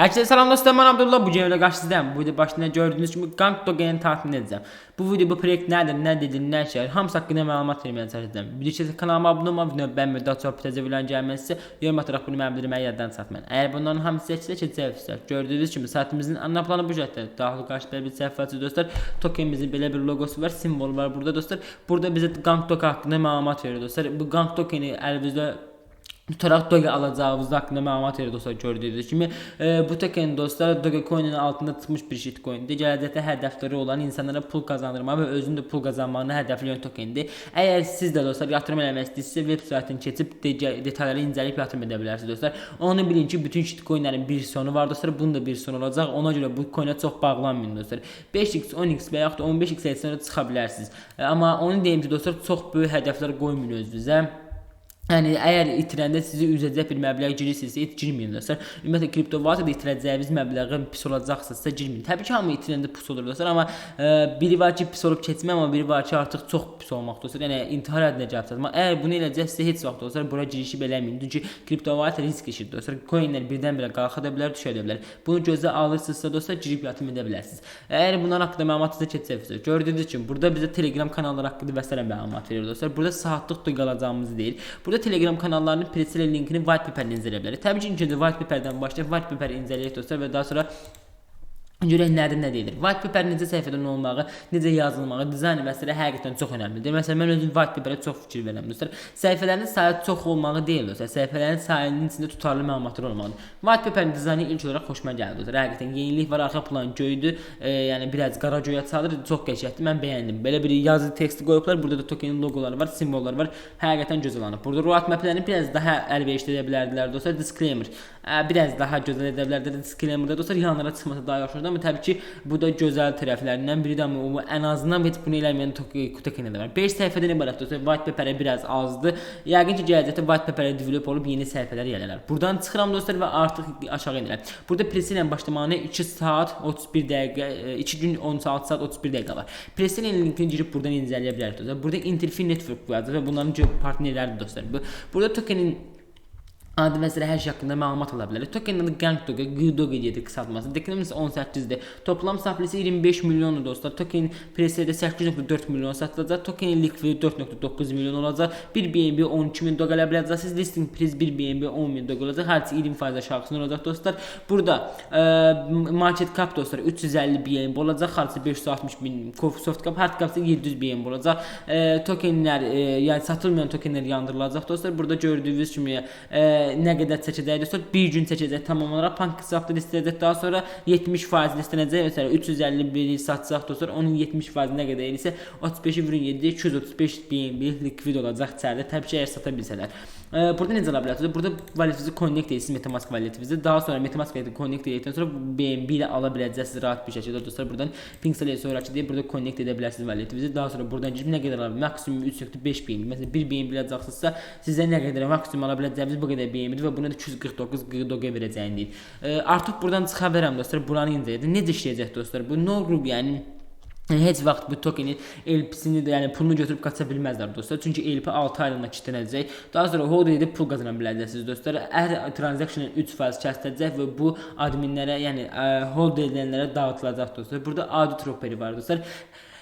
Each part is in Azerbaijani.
Herkese selam dostlar ben Abdullah bu cevle karşınızdayım. Bu video başında gördüğünüz gibi Gang Dogen'i tahmin edeceğim. Bu video bu proyekt nedir, ne dedi, ne şey, hamısı hakkında məlumat verməyə çalışacağım. Video için kanalıma abone olmayı, video beğenmeyi, daha çok pitəcə bilen gəlməsi, yorum atarak bunu mənim bildirməyi yaddan satmayın. Eğer bunların hamısı seçilə keçəcəksə, gördüyünüz kimi saatimizin ana planı bu şəkildə. Daxil qarşıda bir səhifəsi dostlar. Tokenimizin belə bir logosu var, simvolu var burada dostlar. Burada bize Gang Dogen haqqında məlumat verir dostlar. Bu Gang Dogen'i əlimizdə tutaraq Doge alacağımız haqqında məlumat verir dostlar gördüyünüz kimi. E, bu token dostlar Dogecoin'in altında tutmuş bir shitcoin'dir. Gələcəkdə hədəfləri olan insanlara pul qazandırma və özünün də pul qazanmağını hədəfləyən tokendir. Əgər siz də dostlar yatırım eləmək istəyirsinizsə web saytını keçib de- detalları incələyib yatırım edə bilərsiniz dostlar. Onu bilin ki, bütün shitcoin'lərin bir sonu var dostlar. Bunun da bir sonu olacaq. Ona görə bu coinə çox bağlanmayın dostlar. 5x, 10x və yaxud da 15x etsəniz çıxa bilərsiniz. E, Amma onu deyim ki, dostlar çox böyük hədəflər qoymayın özünüzə. Yəni əgər itirəndə sizi üzəcək bir məbləğ girirsinizsə, it girməyin dostlar. Ümumiyyətlə kripto valyutada itirəcəyiniz məbləğə pis olacaqsınızsa girməyin. Təbii ki, hamı itirəndə pis olur dostlar, amma e, biri var ki, pis olub keçmə, amma biri var ki, artıq çox pis olmaq dostlar. Yəni intihar edəcəksiniz. Amma əgər bunu eləyəcəksə heç vaxt dostlar bura girişib eləməyin. Çünki kripto valyuta risk işidir dostlar. Coinlər birdən-birə qalxa da bilər, düşə də bilər. Bunu gözə alırsınızsa dostlar girib yatım edə bilərsiniz. Əgər bunlar haqqında məlumatınızı keçsəksiniz, gördüyünüz kimi burada bizə Telegram kanalları haqqında və sairə məlumat verir dostlar. Burada saatlıq da qalacağımızı deyir. Burada Telegram kanallarının preslə linkini white paper'ını incələyə bilərik. Təbii ki, ilk öncə white paper'dən başlayıb white paper incələyək dostlar və daha sonra Görək nədir, nə deyilir. White paper necə səhifədən olmağı, necə yazılmağı, dizayn s. həqiqətən çox önəmlidir. Məsələn, mən özüm white paperə çox fikir verirəm dostlar. Səhifələrin sayı çox olmağı deyil dostlar. Səhifələrin sayının içində tutarlı məlumatlar olmalıdır. White paperin dizaynı ilk olaraq xoşuma gəldi dostlar. Həqiqətən yenilik var, arxa plan göydü. E, yəni biraz qara göyə çalır, çox qəşəngdir. Mən bəyəndim. Belə bir yazı teksti qoyublar. Burada da tokenin loqoları var, simvolları var. Həqiqətən gözəl olub. Burada roadmap'lərini biraz daha əlverişli edə bilərdilər dostlar. Disclaimer. Ə, biraz daha gözəl edə bilərdilər. Disclaimer-da dostlar yanlara çıxmasa daha yaxşı olurdu. Amma təbii ki, bu da gözəl tərəflərindən biridir. Amma o ən azından heç bunu eləməyən token də var. 5 səhifədən ibarət dostlar. White paper biraz azdır. Yəqin ki, gələcəkdə white paper develop olub yeni səhifələr gələrlər. Buradan çıxıram dostlar və artıq aşağı enirəm. Burada presi ilə başlamağına 2 saat 31 dəqiqə, 2 gün 16 saat 31 dəqiqə var. Presi ilə linkini girib buradan incələyə bilərsiniz. Burada Interfin Network var və bunların partnerləridir dostlar. Bu burada tokenin Adı məsələ hər şey haqqında məlumat ala bilərik. Tokenin Gang Doge, Gdoge dedik qısaltması. Deklarımız 18-dir. Toplam satışı 25 milyondur dostlar. Token presiyada 8.4 milyon satılacaq. Tokenin likvidi 4.9 milyon olacaq. 1 BNB 12 min dolar biləcəksiniz. Listing price 1 BNB 10 min dolar olacaq. Hər 20% aşağısında olacaq dostlar. Burada e, market cap dostlar 350 BNB olacaq. Harcı 560 bin. Soft cap, hard cap 700 BNB olacaq. E, tokenlər, e, yəni satılmayan tokenlər yandırılacaq dostlar. Burada gördüyünüz kimi e, nə qədər çəkəcək dostlar? Bir gün çəkəcək tamam olaraq pank hesabda listələyəcək. Daha sonra 70% listelənəcək. Məsələn 351 satsaq dostlar, onun 70% nə qədər isə 35-i vurun 7 235 BNB likvid olacaq içəridə. Təbii ki, əgər sata bilsələr. E, burada necə ala bilərsiniz? Burada valyutanızı connect edirsiniz MetaMask valyutanızı. Daha sonra MetaMask valyutanızı connect edildikdən sonra BNB ilə ala biləcəksiniz rahat bir şəkildə dostlar. Buradan Pinkstyle sonrakı deyə burada connect edə bilərsiniz valyutanızı. Daha sonra buradan girib nə qədər ala bilərsiniz? Maksimum 3.5 BNB. Məsələn 1 BNB biləcəksizsə, sizə nə qədər maksimum ala biləcəyiniz bu qədər BNB və buna da 249 QDOG verəcəyini deyir. E, artıq buradan çıxa bilərəm dostlar. Buranı incələyəcək. Necə işləyəcək dostlar? Bu no group yəni Yəni heç vaxt bu tokenin LP-sini də, yəni pulunu götürüb qaça bilməzlər dostlar. Çünki LP 6 aylığına kitlənəcək. Daha sonra hold edib pul qazana biləcəksiniz dostlar. Hər transaction 3% kəsiləcək və bu adminlərə, yəni hold edənlərə dağıtılacaq dostlar. Burada audit report var dostlar.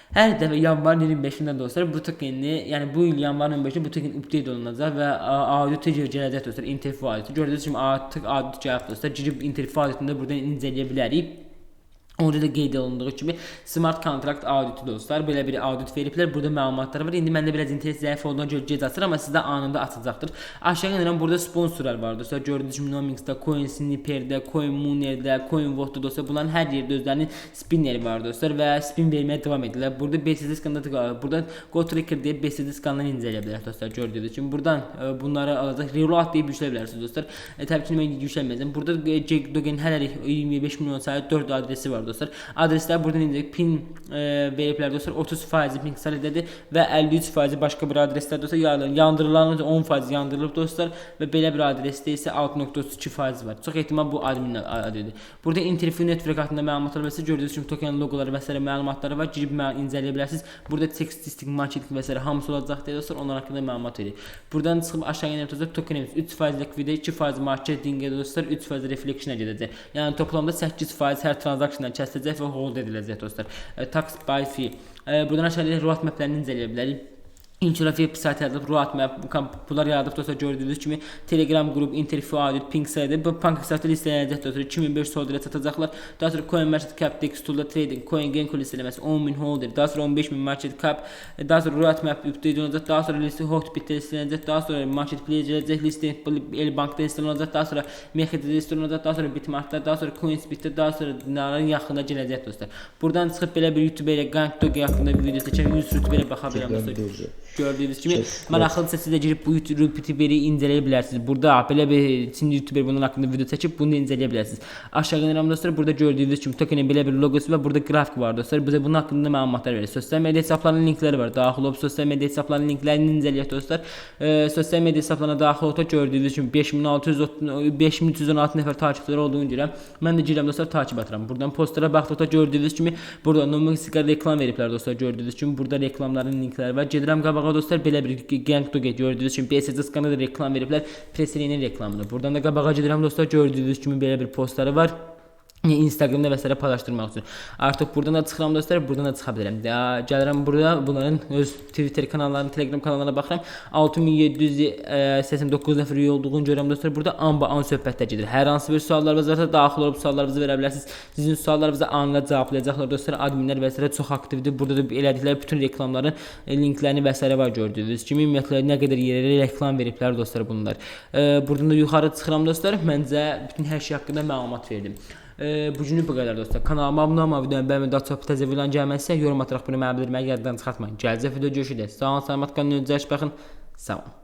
Hər dəfə yanvarın 25-də dostlar bu tokeni, yəni bu il yanvarın 25-də bu token update olunacaq və audit gələcək dostlar. Interfo auditi. Gördüyünüz kimi artıq audit gəlib dostlar. Girib Interfo auditində buradan incələyə bilərik. Orada da qeyd olunduğu kimi smart kontrakt auditi dostlar. Belə bir audit veriblər. Burada məlumatlar var. İndi məndə biraz internet zəif olduğuna görə gec açır, amma sizdə anında açacaqdır. Aşağı enirəm. Burada sponsorlar var dostlar. Gördüyünüz kimi Nomics-da, CoinSnipper-də, CoinMooner-də, CoinVote-da dostlar. Bunların hər yerdə özlərinin spinləri var dostlar və spin verməyə davam edirlər. Burada BCD skanında tıqalır. Buradan Go Tracker deyə BCD skanından incələyə bilərsiniz dostlar. Gördüyünüz kimi buradan ə, bunları alacaq. Reload deyib yükləyə bilərsiniz dostlar. E, təbii ki, mən yüklənməyəcəm. Burada Jack Dogen hələlik 25 milyon sayı 4 adresi var dostlar. Adreslər burada necə pin e, veriblər dostlar. 30% pin sadədir və 53% başqa bir adreslər dostlar. Yani yandırılan 10% yandırılıb dostlar və belə bir adresdə isə 6.32% var. Çox ehtimal bu admin adıdır. Burada Interflow Network haqqında məlumatlar s. gördüyünüz kimi token loqoları və s. məlumatları var. Girib incələyə bilərsiniz. Burada statistik, marketing və s. hamısı olacaq deyə dostlar. Onlar haqqında məlumat verir. Buradan çıxıb aşağı enib dostlar tokenimiz 3% likvidə, 2% marketingə dostlar, 3% reflection gedəcək. Yəni toplamda 8% hər transaksiyadan kəsiləcək və hold ediləcək dostlar. E, tax by fee. Buradan aşağıya roadmaplərini incələyə bilərik. Intrafi sayt yaradıb, roadmap, bunlar yaradıb dostlar gördüyünüz kimi Telegram qrup, interview audit, ping saydı. Bu punk saytı listelənəcək dostlar. 2500 holderə satacaqlar. Daha sonra coin market cap, dex tool'da trading, coin gain listələməsi 10000 holder, daha sonra 15000 market cap, daha sonra roadmap update olacaq, daha sonra liste hotbit listelənəcək, daha sonra marketplace gələcək, liste el bankda listelənəcək, daha sonra Mexic'də listelənəcək, daha sonra Bitmart'da, daha sonra Coinsbit'də, daha sonra dünyanın yaxında gələcək dostlar. Buradan çıxıb belə bir YouTube ilə Gank Dog haqqında bir video seçəm, 100 rütbəyə baxa bilərəm dostlar. Gördüyünüz kimi maraqlıdırsa siz də girib bu YouTuberi incələyə bilərsiniz. Burada belə bir Çin YouTuber bunun haqqında video çəkib bunu incələyə bilərsiniz. Aşağı gəlirəm dostlar. Burada gördüyünüz kimi tokenin belə bir loqosu və burada qrafik var dostlar. Bizə bunun haqqında məlumatlar verir. Sosial media hesablarının linkləri var. Daxil olub sosial media hesablarının linklərini incələyək dostlar. E, sosial media hesablarına daxil olub gördüyünüz kimi 5600 5316 nəfər takipçiləri olduğunu görürəm. Mən də girirəm dostlar takip edirəm. Buradan postlara baxdıqda gördüyünüz kimi burada numerical reklam veriblər dostlar. Gördüyünüz kimi burada reklamların linkləri var. Gedirəm qabağa dostlar belə bir gang get gördüyünüz kimi BSC skanı da reklam veriblər. Preselinin reklamını. Buradan da qabağa gedirəm dostlar. Gördüyünüz kimi belə bir postları var. Instagramda və s. paylaşdırmaq üçün. Artıq buradan da çıxıram dostlar, buradan da çıxa bilərəm. Ya gəlirəm burada bunların öz Twitter kanallarına, Telegram kanallarına baxıram. 6789 nəfər üyə olduğunu görürəm dostlar. Burada anba an söhbətlər gedir. Hər hansı bir suallarınız varsa daxil olub suallarınızı verə bilərsiniz. Sizin suallarınızı anında cavablayacaqlar dostlar. Adminlər və s. çox aktivdir. Burada da elədikləri bütün reklamların e, linklərini və s. var gördüyünüz kimi. Ümumiyyətlə nə qədər yerə reklam veriblər dostlar bunlar. E, buradan da yuxarı çıxıram dostlar. Məncə bütün hər şey haqqında məlumat verdim. E, bu günlük bu qədər dostlar. Kanalıma abunə olmağı, videomu bəyənməyi, daha çox təzə videoların gəlməsi yorum ataraq bunu mənə bildirməyi yaddan çıxartmayın. Gələcək video görüşürük. Sağ olun, salamat qalın, özünüzə yaxşı baxın. Sağ olun.